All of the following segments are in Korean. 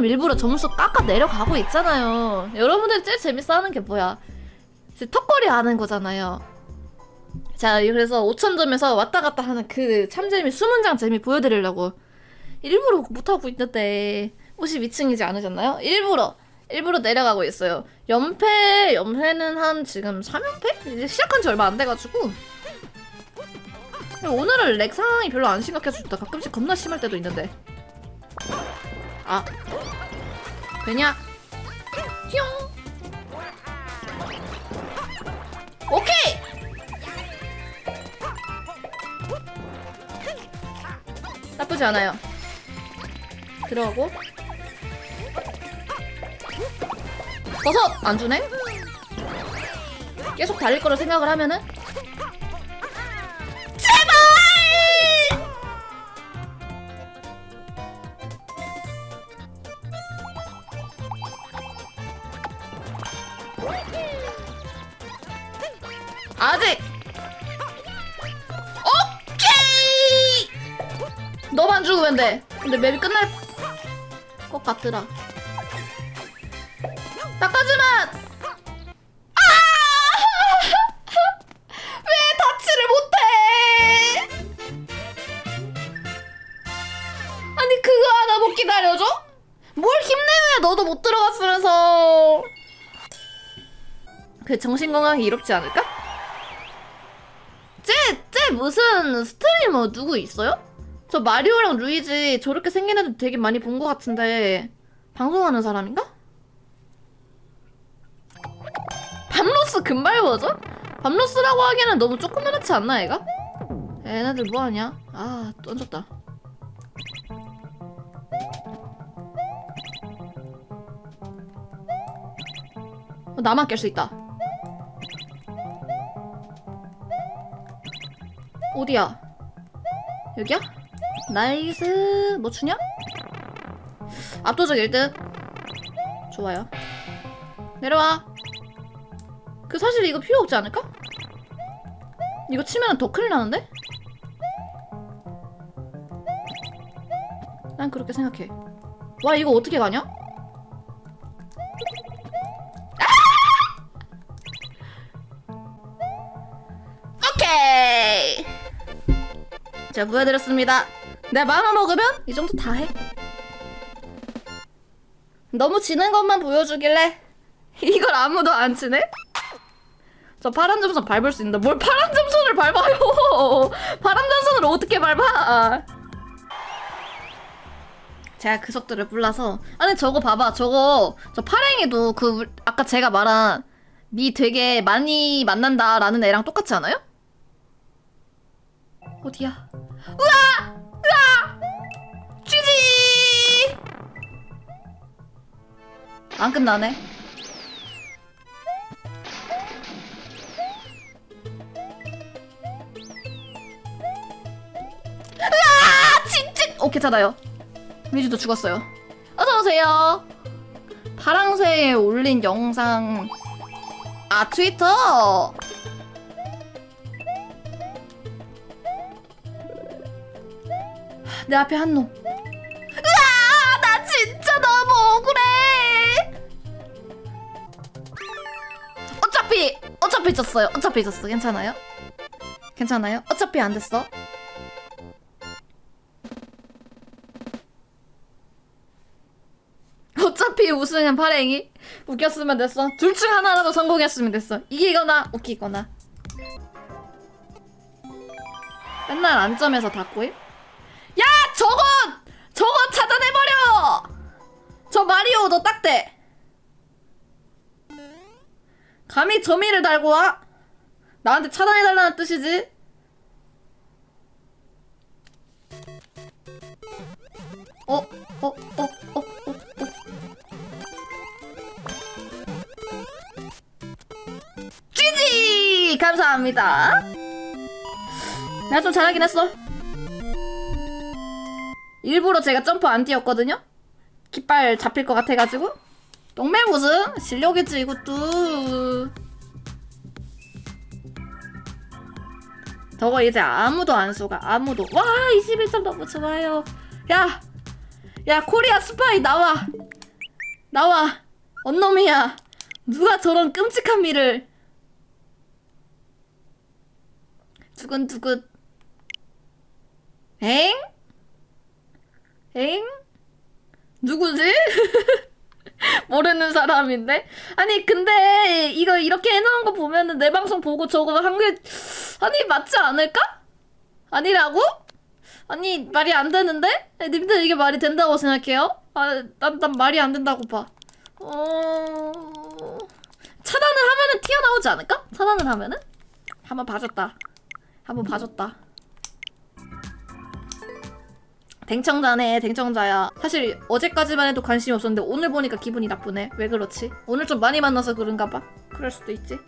지금 일부러 점수 깎아 내려가고 있잖아요. 여러분들이 제일 재밌어 하는 게 뭐야? 턱걸이 하는 거잖아요. 자, 그래서 5천점에서 왔다 갔다 하는 그 참재미, 수문장 재미 보여드리려고 일부러 못하고 있는데 52층이지 않으셨나요? 일부러 일부러 내려가고 있어요. 연패, 연패는 한 지금 3연패? 이제 시작한 지 얼마 안 돼가지고 오늘은 렉 상황이 별로 안 심각해졌다. 가끔씩 겁나 심할 때도 있는데. 아. 되냐? 뿅. 오케이! 나쁘지 않아요. 들어가고. 버섯! 안 주네? 계속 달릴 거라 생각을 하면은 근데 맵이 끝날 것 같더라 닦아주만 아! 왜 다치를 못해 아니 그거 하나 못 기다려줘? 뭘 힘내면 너도 못 들어갔으면서 그 정신건강이 이롭지 않을까? 쟤, 쟤 무슨 스트리머 누구 있어요? 저 마리오랑 루이지 저렇게 생긴 애들 되게 많이 본 것 같은데 방송하는 사람인가? 밤로스 금발 버전? 밤로스라고 하기에는 너무 조그만하지 않나 얘가? 얘네들 뭐하냐? 아 던졌다 어, 나만 깰 수 있다 어디야? 여기야? 나이스 뭐 주냐? 압도적 1등 좋아요 내려와 그 사실 이거 필요 없지 않을까? 이거 치면 더 큰일 나는데? 난 그렇게 생각해 와 이거 어떻게 가냐? 오케이 자 보여드렸습니다 내가 마음만 먹으면 이 정도 다 해 너무 지는 것만 보여주길래 이걸 아무도 안 치네? 저 파란 점선 밟을 수 있는데 뭘 파란 점선을 밟아요 파란 점선을 어떻게 밟아 제가 그 속도를 몰라서 아니 저거 봐봐 저거 저 파랭이도 그 울- 아까 제가 말한 미 되게 많이 만난다라는 애랑 똑같지 않아요? 어디야? 우와! 안 끝나네. 으아! 진짜! 오, 괜찮아요. 미주도 죽었어요. 어서오세요. 파랑새에 올린 영상. 아, 트위터! 내 앞에 한 놈. 어차피, 어차피 졌어요. 어차피 졌어. 괜찮아요? 괜찮아요? 어차피 안 됐어. 어차피 우승은 파랭이. 웃겼으면 됐어. 둘 중 하나라도 성공했으면 됐어. 이기거나 웃기거나. 맨날 안점에서 닫고임? 야 저건 저건 차단해버려 저 마리오 너 딱대 감히 점이를 달고 와 나한테 차단해달라는 뜻이지 어? 어? 어? 어? 어? 어? 쥐지 감사합니다 내가 좀 잘하긴 했어 일부러 제가 점프 안 뛰었거든요? 깃발 잡힐 것 같아가지고 똥매 무슨 실력이지 이것도. 저거 이제 아무도 안 쏘가 아무도. 와 21점 너무 좋아요. 야 야 코리아 스파이 나와. 나와. 언놈이야. 누가 저런 끔찍한 미를. 두근두근. 엥? 엥? 누구지? 모르는 사람인데? 아니 근데 이거 이렇게 해놓은 거 보면은 내 방송 보고 저거 한게 아니 맞지 않을까? 아니라고? 아니 말이 안 되는데? 님들 이게 말이 된다고 생각해요? 아, 난, 난 말이 안 된다고 봐. 어... 차단을 하면은 튀어나오지 않을까? 차단을 하면은? 한번 봐줬다. 한번 봐줬다. 댕청자네, 댕청자야. 사실 어제까지만 해도 관심이 없었는데 오늘 보니까 기분이 나쁘네. 왜 그렇지? 오늘 좀 많이 만나서 그런가 봐. 그럴 수도 있지.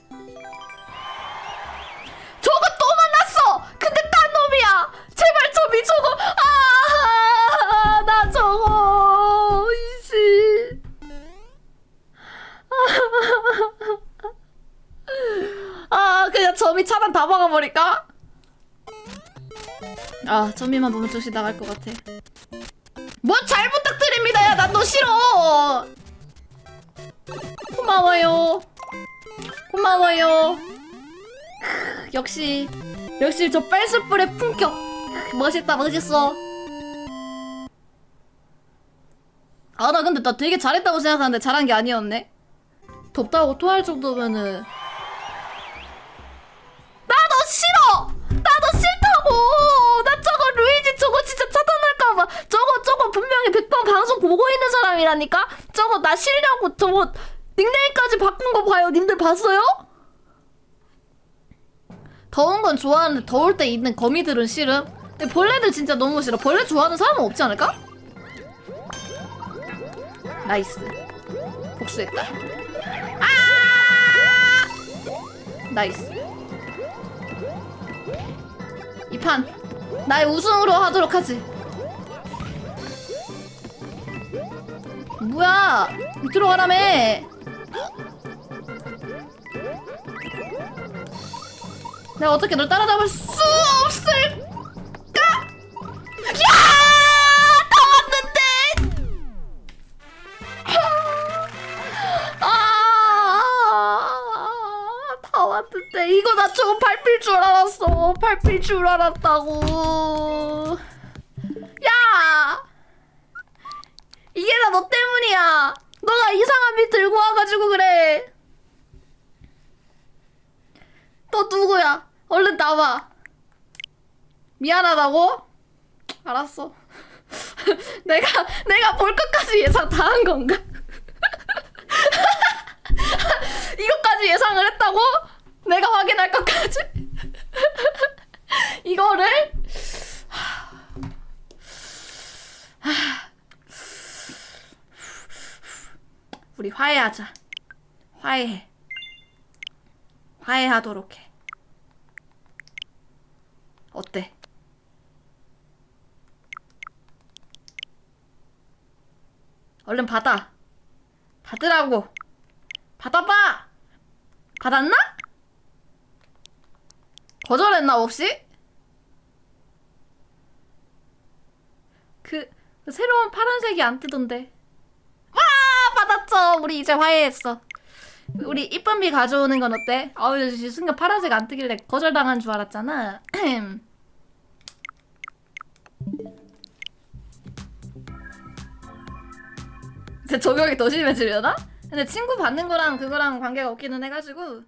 점이만 보면 조시 나갈 것 같아. 뭐 잘 부탁드립니다. 야, 난 너 싫어. 고마워요. 고마워요. 크, 역시 역시 저 뺄스뿔의 품격. 크, 멋있다, 멋있어. 아, 나 근데 나 되게 잘했다고 생각하는데 잘한 게 아니었네. 덥다고 토할 정도면은 보고 있는 사람이라니까? 저거 나 싫냐고 저거 닉네임까지 바꾼 거 봐요 님들 봤어요? 더운 건 좋아하는데 더울 때 있는 거미들은 싫음 근데 벌레들 진짜 너무 싫어 벌레 좋아하는 사람은 없지 않을까? 나이스 복수했다 아! 나이스 이 판 나의 우승으로 하도록 하지. 뭐야? 밑으로 가라며. 내가 어떻게 널 따라잡을 수 없을까? 야! 다 왔는데. 아, 다 왔는데 이거 나 저거 밟힐 줄 알았어. 밟힐 줄 알았다고. 야, 이게 다 너 때문이야. 너가 이상한 빛 들고 와가지고 그래. 너 누구야? 얼른 나와. 미안하다고? 알았어. 내가 내가 볼 것까지 예상 다 한 건가? 이것까지 예상을 했다고? 내가 확인할 것까지? 이거를 우리 화해하자. 화해해. 화해하도록 해. 어때? 얼른 받아. 받으라고. 받아봐! 받았나? 거절했나 혹시? 그, 그 새로운 파란색이 안 뜨던데. 와 받았죠. 우리 이제 화해했어. 우리 이쁜 비 가져오는 건 어때? 아우 순간 파란색 안 뜨길래 거절당한 줄 알았잖아. 이제 저격이 더 심해지려나? 근데 친구 받는 거랑 그거랑 관계가 없기는 해가지고